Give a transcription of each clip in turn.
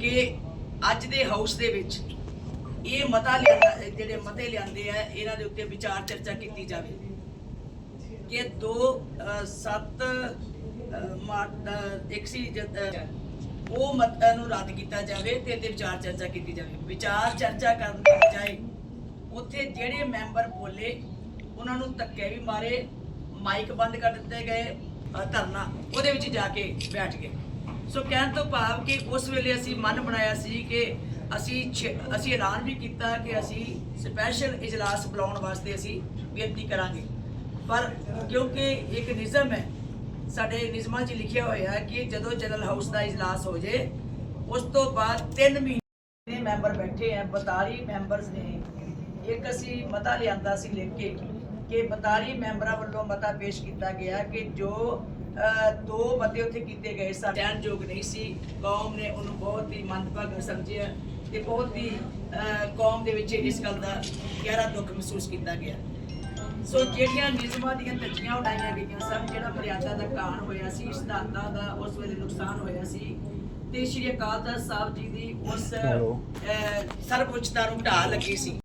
ਕਿ ਅੱਜ ਦੇ ਹਾਊਸ ਦੇ ਵਿੱਚ ਇਹ ਮਤਾ ਲਿਆਂਦਾ ਜਿਹੜੇ ਮਤੇ ਲਿਆਂਦੇ ਆ, ਇਹਨਾਂ ਦੇ ਉੱਤੇ ਵਿਚਾਰ ਚਰਚਾ ਕੀਤੀ ਜਾਵੇ। ਕਿ 2 7 ਮਾਰਚ ਇੱਕ ਉਹ ਮਤਾਂ ਨੂੰ ਰੱਦ ਕੀਤਾ ਜਾਵੇ ਤੇ ਇਹਤੇ ਵਿਚਾਰ ਚਰਚਾ ਕੀਤੀ ਜਾਵੇ। ਵਿਚਾਰ ਚਰਚਾ ਕਰਨ ਦੀ ਬਜਾਏ ਉੱਥੇ ਜਿਹੜੇ ਮੈਂਬਰ ਬੋਲੇ, ਉਹਨਾਂ ਨੂੰ ਧੱਕੇ ਵੀ ਮਾਰੇ, ਮਾਈਕ ਬੰਦ ਕਰ ਦਿੱਤੇ ਗਏ ਧਰਨਾ, ਉਹਦੇ ਵਿੱਚ ਜਾ ਕੇ ਬੈਠ ਗਏ। ਸੋ ਕਹਿਣ ਤੋਂ ਭਾਵ ਕਿ ਉਸ ਵੇਲੇ ਅਸੀਂ ਮਨ ਬਣਾਇਆ ਸੀ ਕਿ ਅਸੀਂ ਅਸੀਂ ਐਲਾਨ ਵੀ ਕੀਤਾ ਕਿ ਅਸੀਂ ਸਪੈਸ਼ਲ ਇਜਲਾਸ ਬੁਲਾਉਣ ਵਾਸਤੇ ਅਸੀਂ ਬੇਨਤੀ ਕਰਾਂਗੇ। ਪਰ ਕਿਉਂਕਿ ਇੱਕ ਨਿਯਮ ਹੈ, ਸਾਡੇ ਨਿਯਮਾਂ 'ਚ ਲਿਖਿਆ ਹੋਇਆ ਹੈ ਕਿ ਜਦੋਂ ਜਨਰਲ ਹਾਊਸ ਦਾ ਇਜਲਾਸ ਹੋ ਜੇ, ਉਸ ਤੋਂ ਬਾਅਦ 3 ਮਹੀਨੇ ਮੈਂਬਰ ਬੈਠੇ ਆ 42 ਮੈਂਬਰਸ ਨੇ। ਇੱਕ ਅਸੀਂ ਮਤਾ ਲਿਆਂਦਾ ਸੀ ਲਿਖ ਕੇ ਕਿ 42 ਮੈਂਬਰਾਂ ਵੱਲੋਂ ਮਤਾ ਪੇਸ਼ ਕੀਤਾ ਗਿਆ ਕਿ ਜੋ ਦੋ ਬੰਦੇ ਉੱਥੇ ਕੀਤੇ ਗਏ ਸਨ। ਸਟੈਂਡ ਯੋਗ ਨਹੀਂ ਸੀ। ਕੌਮ ਨੇ ਉਹਨੂੰ ਬਹੁਤ ਹੀ ਮੰਦਭਾਗਾ ਸਮਝਿਆ ਤੇ ਬਹੁਤ ਹੀ ਕੌਮ ਦੇ ਵਿੱਚ ਇਸ ਗੱਲ ਦਾ ਗਹਿਰਾ ਦੁੱਖ ਮਹਿਸੂਸ ਕੀਤਾ ਗਿਆ। ਸੋ ਜਿਹੜੀਆਂ ਨਿਯਮਾਂ ਦੀਆਂ ਧੱਜੀਆਂ ਉਡਾਈਆਂ ਗਈਆਂ ਸਭ ਜਿਹੜਾ ਮਰਿਆਦਾ ਦਾ ਕਾਰਨ ਹੋਇਆ ਸੀ ਸਿਧਾਂਤਾਂ ਦਾ ਉਸ ਵੇਲੇ ਨੁਕਸਾਨ ਹੋਇਆ ਸੀ ਤੇ ਸ਼੍ਰੀ ਅਕਾਲ ਤਖਤ ਸਾਹਿਬ ਜੀ ਦੀ ਉਸ ਸਰਵਉੱਚਤਾ ਨੂੰ ਢਾਹ ਲੱਗੀ ਸੀ।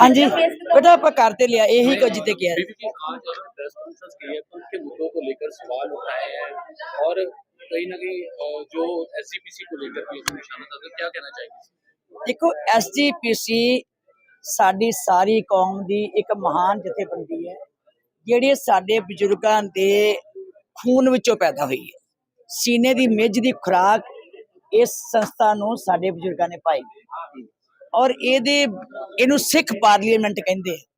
ਹਾਂਜੀ ਬੇਟਾ ਆਪਾਂ ਕਰਦੇ ਲਿਆ ਇਹੀ ਕੁਝ ਤੇ ਕਿਹਾ। बीबी जी आज प्रेस कॉन्फ्रेंस की है तो उनके मुद्दों को लेकर सवाल उठाए हैं और कहीं ना कहीं अ, जो एस को लेकर भी उसमें निशाना था तो क्या कहना चाहेंगे ਦੇਖੋ ਐਸਜੀਪੀਸੀ ਸਾਡੀ ਸਾਰੀ ਕੌਮ ਦੀ ਇੱਕ ਮਹਾਨ ਜਥੇਬੰਦੀ ਹੈ ਜਿਹੜੀ ਸਾਡੇ ਬਜ਼ੁਰਗਾਂ ਦੇ ਖੂਨ ਵਿੱਚੋਂ ਪੈਦਾ ਹੋਈ ਹੈ ਸੀਨੇ ਦੀ ਮਿੱਝ ਦੀ ਖੁਰਾਕ ਇਸ ਸੰਸਥਾ ਨੂੰ ਸਾਡੇ ਬਜ਼ੁਰਗਾਂ ਨੇ ਪਾਈ ਔਰ ਇਹਦੇ ਇਹਨੂੰ ਸਿੱਖ ਪਾਰਲੀਮੈਂਟ ਕਹਿੰਦੇ ਆ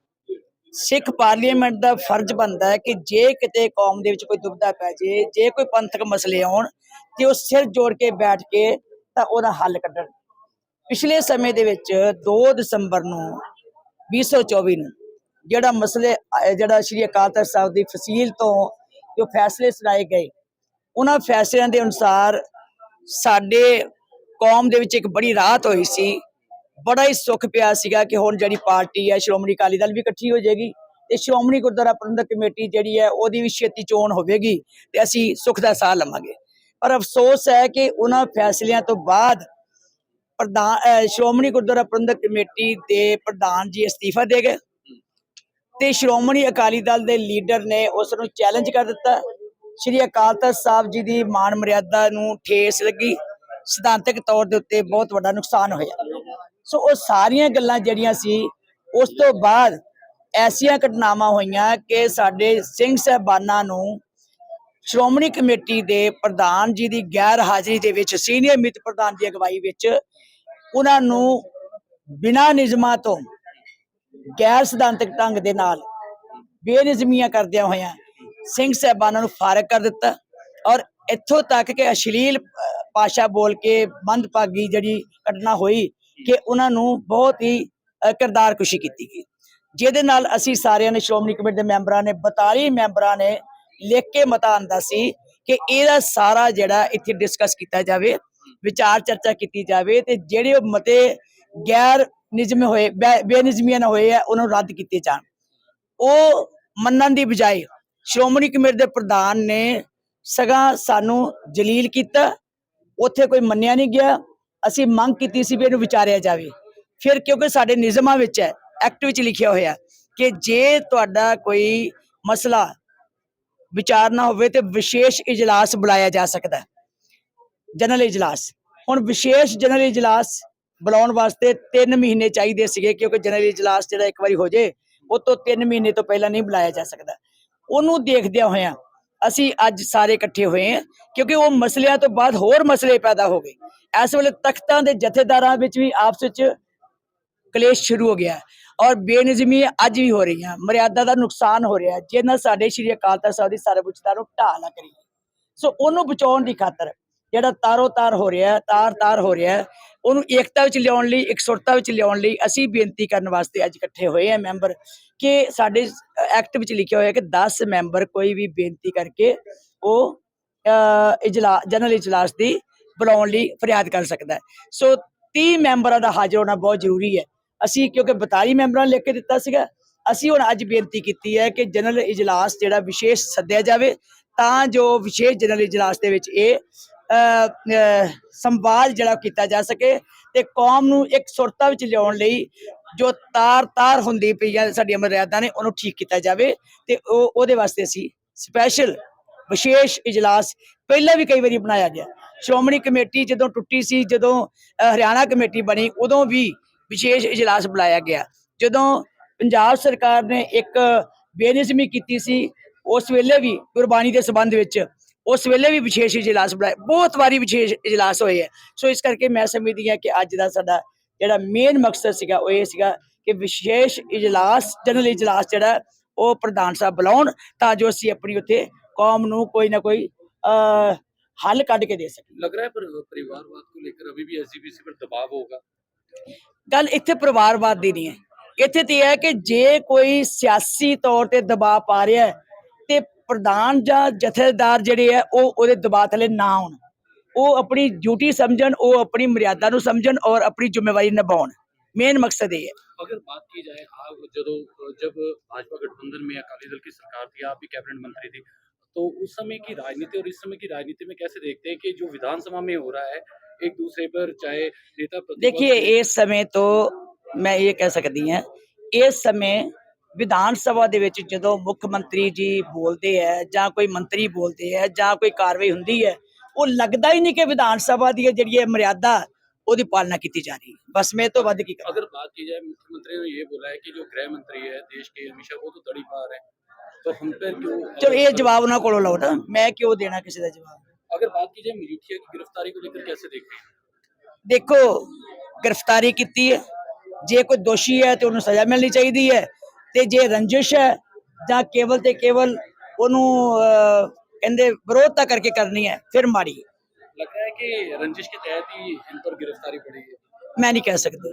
ਸਿੱਖ ਪਾਰਲੀਮੈਂਟ ਦਾ ਫਰਜ਼ ਬਣਦਾ ਹੈ ਕਿ ਜੇ ਕਿਤੇ ਕੌਮ ਦੇ ਵਿੱਚ ਕੋਈ ਦੁਬਿਧਾ ਪੈ ਜੇ ਜੇ ਕੋਈ ਪੰਥਕ ਮਸਲੇ ਆਉਣ ਤੇ ਉਹ ਸਿਰ ਜੋੜ ਕੇ ਬੈਠ ਕੇ ਤਾਂ ਉਹਦਾ ਹੱਲ ਕੱਢਣ। ਪਿਛਲੇ ਸਮੇਂ ਦੇ ਵਿੱਚ 2 ਦਸੰਬਰ ਨੂੰ 2024 ਨੂੰ ਜਿਹੜਾ ਮਸਲੇ ਜਿਹੜਾ ਸ਼੍ਰੀ ਅਕਾਲ ਤਖਤ ਸਾਹਿਬ ਦੀ ਫਸੀਲ ਤੋਂ ਜੋ ਫੈਸਲੇ ਸੁਣਾਏ ਗਏ, ਉਹਨਾਂ ਫੈਸਲਿਆਂ ਦੇ ਅਨੁਸਾਰ ਸਾਡੇ ਕੌਮ ਦੇ ਵਿੱਚ ਇੱਕ ਬੜੀ ਰਾਹਤ ਹੋਈ ਸੀ। ਬੜਾ ਹੀ ਸੁੱਖ ਪਿਆ ਸੀਗਾ ਕਿ ਹੁਣ ਜਿਹੜੀ ਪਾਰਟੀ ਹੈ, ਸ਼੍ਰੋਮਣੀ ਅਕਾਲੀ ਦਲ ਵੀ ਇਕੱਠੀ ਹੋ ਜਾਏਗੀ ਤੇ ਸ਼੍ਰੋਮਣੀ ਗੁਰਦੁਆਰਾ ਪ੍ਰਬੰਧਕ ਕਮੇਟੀ ਜਿਹੜੀ ਹੈ, ਉਹਦੀ ਵੀ ਛੇਤੀ ਚੋਣ ਹੋਵੇਗੀ ਤੇ ਅਸੀਂ ਸੁੱਖ ਦਾ ਸਾਹ ਲਵਾਂਗੇ। ਪਰ ਅਫਸੋਸ ਹੈ ਕਿ ਉਹਨਾਂ ਫੈਸਲਿਆਂ ਤੋਂ ਬਾਅਦ ਪ੍ਰਧਾਨ ਸ਼੍ਰੋਮਣੀ ਗੁਰਦੁਆਰਾ ਪ੍ਰਬੰਧਕ ਕਮੇਟੀ ਦੇ ਪ੍ਰਧਾਨ ਜੀ ਅਸਤੀਫਾ ਦੇ ਗਏ ਤੇ ਸ਼੍ਰੋਮਣੀ ਅਕਾਲੀ ਦਲ ਦੇ ਲੀਡਰ ਨੇ ਉਸ ਨੂੰ ਚੈਲੰਜ ਕਰ ਦਿੱਤਾ। ਸ਼੍ਰੀ ਅਕਾਲ ਤਖਤ ਸਾਹਿਬ ਜੀ ਦੀ ਮਾਨ ਮਰਿਆਦਾ ਨੂੰ ਠੇਸ ਲੱਗੀ। ਸਿਧਾਂਤਕ ਤੌਰ ਦੇ ਉੱਤੇ ਬਹੁਤ ਵੱਡਾ ਨੁਕਸਾਨ ਹੋਇਆ। ਸੋ ਉਹ ਸਾਰੀਆਂ ਗੱਲਾਂ ਜਿਹੜੀਆਂ ਸੀ ਉਸ ਤੋਂ ਬਾਅਦ ਐਸੀਆਂ ਘਟਨਾਵਾਂ ਹੋਈਆਂ ਕਿ ਸਾਡੇ ਸਿੰਘ ਸਹਿਬਾਨਾਂ ਨੂੰ ਸ਼੍ਰੋਮਣੀ ਕਮੇਟੀ ਦੇ ਪ੍ਰਧਾਨ ਜੀ ਦੀ ਗੈਰ ਹਾਜ਼ਰੀ ਦੇ ਵਿੱਚ ਸੀਨੀਅਰ ਮਿਤ ਪ੍ਰਧਾਨ ਦੀ ਅਗਵਾਈ ਵਿੱਚ ਉਹਨਾਂ ਨੂੰ ਬਿਨਾਂ ਨਿਯਮਾਂ ਤੋਂ ਗੈਰ ਸਿਧਾਂਤਕ ਢੰਗ ਦੇ ਨਾਲ ਬੇਨਿਯਮੀਆਂ ਕਰਦਿਆਂ ਹੋਇਆਂ ਸਿੰਘ ਸਹਿਬਾਨਾਂ ਨੂੰ ਫਾਰਗ ਕਰ ਦਿੱਤਾ ਔਰ ਇੱਥੋਂ ਤੱਕ ਕਿ ਅਸ਼ਲੀਲ ਅਹ, ਭਾਸ਼ਾ ਬੋਲ ਕੇ ਮੰਦਭਾਗੀ ਜਿਹੜੀ ਘਟਨਾ ਹੋਈ ਕਿ ਉਹਨਾਂ ਨੂੰ ਬਹੁਤ ਹੀ ਕਿਰਦਾਰ ਕੁਸ਼ੀ ਕੀਤੀ ਗਈ। ਜਿਹਦੇ ਨਾਲ ਅਸੀਂ ਸਾਰਿਆਂ ਨੇ, ਸ਼੍ਰੋਮਣੀ ਕਮੇਟੀ ਦੇ ਮੈਂਬਰਾਂ ਨੇ 42 ਮੈਂਬਰਾਂ ਨੇ ਲਿਖ ਕੇ ਮਤਾ ਆਂਦਾ ਸੀ ਕਿ ਇਹਦਾ ਸਾਰਾ ਜਿਹੜਾ ਇੱਥੇ ਡਿਸਕਸ ਕੀਤਾ ਜਾਵੇ, ਵਿਚਾਰ ਚਰਚਾ ਕੀਤੀ ਜਾਵੇ ਤੇ ਜਿਹੜੇ ਉਹ ਮਤੇ ਗੈਰ ਨਿਯਮ ਹੋਏ, ਬੇ- ਬੇਨਿਯਮੀਆਂ ਨਾ ਹੋਏ ਆ, ਉਹਨਾਂ ਨੂੰ ਰੱਦ ਕੀਤੇ ਜਾਣ। ਉਹ ਮੰਨਣ ਦੀ ਬਜਾਏ ਸ਼੍ਰੋਮਣੀ ਕਮੇਟੀ ਦੇ ਪ੍ਰਧਾਨ ਨੇ ਸਗਾ ਸਾਨੂੰ ਜਲੀਲ ਕੀਤਾ, ਉੱਥੇ ਕੋਈ ਮੰਨਿਆ ਨਹੀਂ ਗਿਆ ਅਸੀਂ ਮੰਗ ਕੀਤੀ ਸੀ ਵੀ ਇਹਨੂੰ ਵਿਚਾਰਿਆ ਜਾਵੇ। ਫਿਰ ਕਿਉਂਕਿ ਸਾਡੇ ਨਿਯਮਾਂ ਵਿੱਚ ਹੈ ਐਕਟ ਵਿੱਚ ਲਿਖਿਆ ਹੋਇਆ ਕਿ ਜੇ ਤੁਹਾਡਾ ਕੋਈ ਮਸਲਾ ਵਿਚਾਰਨਾ ਹੋਵੇ ਤੇ ਵਿਸ਼ੇਸ਼ ਇਜਲਾਸ ਬੁਲਾਇਆ ਜਾ ਸਕਦਾ ਜਨਰਲ ਇਜਲਾਸ। ਹੁਣ ਵਿਸ਼ੇਸ਼ ਜਨਰਲ ਇਜਲਾਸ ਬੁਲਾਉਣ ਵਾਸਤੇ 3 ਮਹੀਨੇ ਚਾਹੀਦੇ ਸੀਗੇ ਕਿਉਂਕਿ ਜਨਰਲ ਇਜਲਾਸ ਜਿਹੜਾ ਇੱਕ ਵਾਰੀ ਹੋ ਜੇ, ਉਹ ਤੋਂ 3 ਮਹੀਨੇ ਤੋਂ ਪਹਿਲਾਂ ਨਹੀਂ ਬੁਲਾਇਆ ਜਾ ਸਕਦਾ। ਉਹਨੂੰ ਦੇਖਦਿਆਂ ਹੋਇਆਂ ਅਸੀਂ ਅੱਜ ਸਾਰੇ ਇਕੱਠੇ ਹੋਏ ਹਾਂ ਕਿਉਂਕਿ ਉਹ ਮਸਲਿਆਂ ਤੋਂ ਬਾਅਦ ਹੋਰ ਮਸਲੇ ਪੈਦਾ ਹੋ ਗਏ। ਇਸ ਵੇਲੇ ਤਖਤਾਂ ਦੇ ਜਥੇਦਾਰਾਂ ਵਿੱਚ ਵੀ ਆਪਸ ਵਿੱਚ ਕਲੇਸ਼ ਸ਼ੁਰੂ ਹੋ ਗਿਆ ਔਰ ਬੇਨਜ਼ਮੀ ਅੱਜ ਵੀ ਹੋ ਰਹੀਆਂ ਮਰਿਆਦਾ ਦਾ ਨੁਕਸਾਨ ਹੋ ਰਿਹਾ ਹੈ, ਜਿਹਦੇ ਨਾਲ ਸਾਡੇ ਸ਼੍ਰੀ ਅਕਾਲ ਤਖਤ ਸਾਹਿਬ ਦੀ ਸਰਵਉੱਚਤਾ ਨੂੰ ਢਾਹ ਲੱਗ ਰਹੀ ਹੈ ਸੋ ਉਹਨੂੰ ਬਚਾਉਣ ਦੀ ਖਾਤਰ ਜਿਹੜਾ ਤਾਰੋ ਤਾਰ ਹੋ ਰਿਹਾ ਤਾਰ ਤਾਰ ਹੋ ਰਿਹਾ ਉਹਨੂੰ ਏਕਤਾ ਵਿੱਚ ਲਿਆਉਣ ਲਈ ਇਕਸੁਰਤਾ ਵਿੱਚ ਲਿਆਉਣ ਲਈ ਅਸੀਂ ਬੇਨਤੀ ਕਰਨ ਵਾਸਤੇ ਅੱਜ ਇਕੱਠੇ ਹੋਏ ਹਾਂ ਮੈਂਬਰ ਕਿ ਸਾਡੇ ਐਕਟ ਵਿੱਚ ਲਿਖਿਆ ਹੋਇਆ ਕਿ 10 ਮੈਂਬਰ ਕੋਈ ਵੀ ਬੇਨਤੀ ਕਰਕੇ ਉਹ ਇਜਲਾਸ ਜਨਰਲ ਇਜਲਾਸ ਦੀ ਬੁਲਾਉਣ ਲਈ ਫਰਿਆਦ ਕਰ ਸਕਦਾ ਸੋ 30 ਮੈਂਬਰਾਂ ਦਾ ਹਾਜ਼ਰ ਹੋਣਾ ਬਹੁਤ ਜ਼ਰੂਰੀ ਹੈ। ਅਸੀਂ ਕਿਉਂਕਿ 42 ਮੈਂਬਰਾਂ ਨੇ ਲਿਖ ਕੇ ਦਿੱਤਾ ਸੀਗਾ, ਅਸੀਂ ਹੁਣ ਅੱਜ ਬੇਨਤੀ ਕੀਤੀ ਹੈ ਕਿ ਜਨਰਲ ਇਜਲਾਸ ਜਿਹੜਾ ਵਿਸ਼ੇਸ਼ ਸੱਦਿਆ ਜਾਵੇ, ਤਾਂ ਜੋ ਵਿਸ਼ੇਸ਼ ਜਨਰਲ ਇਜਲਾਸ ਦੇ ਵਿੱਚ ਇਹ ਸੰਵਾਦ ਜਿਹੜਾ ਕੀਤਾ ਜਾ ਸਕੇ ਤੇ ਕੌਮ ਨੂੰ ਇੱਕ ਸੁਰਤਾ ਵਿੱਚ ਲਿਆਉਣ ਲਈ ਜੋ ਤਾਰ-ਤਾਰ ਹੁੰਦੀ ਪਈ ਹੈ ਸਾਡੀਆਂ ਮਰਿਆਦਾ ਨੇ, ਉਹਨੂੰ ਠੀਕ ਕੀਤਾ ਜਾਵੇ ਤੇ ਉਹ, ਉਹਦੇ ਵਾਸਤੇ ਅਸੀਂ ਸਪੈਸ਼ਲ ਵਿਸ਼ੇਸ਼ ਇਜਲਾਸ ਪਹਿਲਾਂ ਵੀ ਕਈ ਵਾਰੀ ਬਣਾਇਆ ਗਿਆ। ਸ਼੍ਰੋਮਣੀ ਕਮੇਟੀ ਜਦੋਂ ਟੁੱਟੀ ਸੀ, ਜਦੋਂ ਹਰਿਆਣਾ ਕਮੇਟੀ ਬਣੀ, ਉਦੋਂ ਵੀ ਵਿਸ਼ੇਸ਼ ਇਜਲਾਸ ਬੁਲਾਇਆ ਗਿਆ। ਜਦੋਂ ਪੰਜਾਬ ਸਰਕਾਰ ਨੇ ਇੱਕ ਬੇਨਿਜ਼ਮੀ ਕੀਤੀ ਸੀ, ਉਸ ਵੇਲੇ ਵੀ ਗੁਰਬਾਣੀ ਦੇ ਸੰਬੰਧ ਵਿੱਚ ਉਸ ਵੇਲੇ ਵੀ ਵਿਸ਼ੇਸ਼ ਇਜਲਾਸ ਬੁਲਾਏ ਬਹੁਤ ਵਾਰੀ ਵਿਸ਼ੇਸ਼ ਇਜਲਾਸ ਹੋਏ ਹੈ ਸੋ ਇਸ ਕਰਕੇ ਮੈਂ ਸਮਝਦੀ ਹਾਂ ਕਿ ਅੱਜ ਦਾ ਸਾਡਾ ਜਿਹੜਾ ਮੇਨ ਮਕਸਦ ਸੀਗਾ ਉਹ ਇਹ ਸੀਗਾ ਕਿ ਵਿਸ਼ੇਸ਼ ਇਜਲਾਸ ਜਨਰਲ ਇਜਲਾਸ ਜਿਹੜਾ ਉਹ ਪ੍ਰਧਾਨ ਸਾਹਿਬ ਬੁਲਾਉਣ ਤਾਂ ਜੋ ਅਸੀਂ ਆਪਣੀ ਉੱਥੇ ਕੌਮ ਨੂੰ ਕੋਈ ਨਾ ਕੋਈ ਹੱਲ ਕੱਢ ਕੇ ਦੇ ਸਕੀਏ। ਲੱਗ ਰਿਹਾ ਪਰ ਪਰਿਵਾਰਵਾਦ ਨੂੰ ਲੈ ਅਭੀ ਵੀ ਐਸਜੀਪੀਸੀ ਪਰ ਦਬਾਅ ਹੋਗਾ ਗੱਲ ਇੱਥੇ ਪਰਿਵਾਰਵਾਦ ਦੀ ਨਹੀਂ ਹੈ। ਇੱਥੇ ਤੇ ਹੈ ਕਿ ਜੇ ਕੋਈ ਸਿਆਸੀ ਤੌਰ ਤੇ ਦਬਾਅ ਪਾ ਰਿਹਾ ਹੈ ਪ੍ਰਧਾਨ ਜਾਂ ਜਥੇਦਾਰ ਜਿਹੜੇ ਹੈ ਉਹ ਉਹਦੇ ਦਬਾਅ ਥੱਲੇ ਨਾ ਆਉਣ ਉਹ ਆਪਣੀ ਡਿਊਟੀ ਸਮਝਣ ਉਹ ਆਪਣੀ ਮਰਿਆਦਾ ਨੂੰ ਸਮਝਣ ਔਰ ਆਪਣੀ ਜ਼ਿੰਮੇਵਾਰੀ ਨਿਭਾਉਣ ਮੇਨ ਮਕਸਦ ਇਹ ਹੈ अगर बात की जाए आप जब जब भाजपा गठबंधन में अकाली दल की सरकार थी आप भी कैबिनेट मंत्री थी तो उस समय की राजनीति और इस समय की राजनीति में कैसे देखते हैं कि जो विधानसभा में हो रहा है एक दूसरे पर चाहे नेता प्रतिपक्ष ਦੇਖੀਏ ਇਸ ਸਮੇਂ ਤੋਂ ਮੈਂ ਇਹ ਕਹਿ ਸਕਦੀ ਹਾਂ ਇਸ ਸਮੇਂ ਵਿਧਾਨ ਸਭਾ ਦੇ ਵਿੱਚ ਜਦੋਂ ਮੁੱਖ ਮੰਤਰੀ ਜੀ ਬੋਲਦੇ ਹੈ ਜਾਂ ਕੋਈ ਮੰਤਰੀ ਬੋਲਦੇ ਹੈ ਜਾਂ ਕੋਈ ਕਾਰਵਾਈ ਹੁੰਦੀ ਹੈ ਉਹ ਲੱਗਦਾ ਹੀ ਨਹੀਂ ਕਿ ਵਿਧਾਨ ਸਭਾ ਦੀ ਇਹ ਜਿਹੜੀ ਇਹ ਮਰਿਆਦਾ ਉਹਦੀ ਪਾਲਣਾ ਕੀਤੀ ਜਾ ਰਹੀ ਹੈ ਬਸ ਮੈਂ ਇਹ ਤੋਂ ਵੱਧ ਕੀ ਕਰਾਂ अगर बात की जाए मुख्यमंत्री ने ये बोला है कि जो गृह मंत्री है देश के अमित शाह वो तो तड़ी पार है तो हम पर क्यों ਚਲੋ ਇਹ ਜਵਾਬ ਉਹਨਾਂ ਕੋਲੋਂ ਲਓ ਨਾ ਮੈਂ ਕਿਉਂ ਦੇਣਾ ਕਿਸੇ ਦਾ ਜਵਾਬ अगर बात की जाए मजीठिया की गिरफ्तारी को लेकर कैसे देखते हैं ਦੇਖੋ ਗ੍ਰਿਫਤਾਰੀ ਕੀਤੀ ਹੈ ਜੇ ਕੋਈ ਦੋਸ਼ੀ ਹੈ ਤੇ ਉਹਨੂੰ ਸਜ਼ਾ ਮਿਲਣੀ ਚਾਹੀਦੀ ਹੈ ਤੇ ਜੇ ਰੰਜਿਸ਼ ਹੈ ਜਾਂ ਕੇਵਲ ਤੇ ਕੇਵਲ ਉਹਨੂੰ ਕਹਿੰਦੇ ਵਿਰੋਧਤਾ ਕਰਕੇ ਕਰਨੀ ਹੈ ਫਿਰ ਮਾੜੀ ਲੱਗ ਰਿਹਾ ਹੈ ਕਿ ਰੰਜਿਸ਼ ਕੇ ਤਹਿਤ ਹੀ ਇਨ ਪਰ ਗ੍ਰਿਫਤਾਰੀ ਪੜੀ ਹੈ। ਮੈਂ ਨਹੀਂ ਕਹਿ ਸਕਦੀ।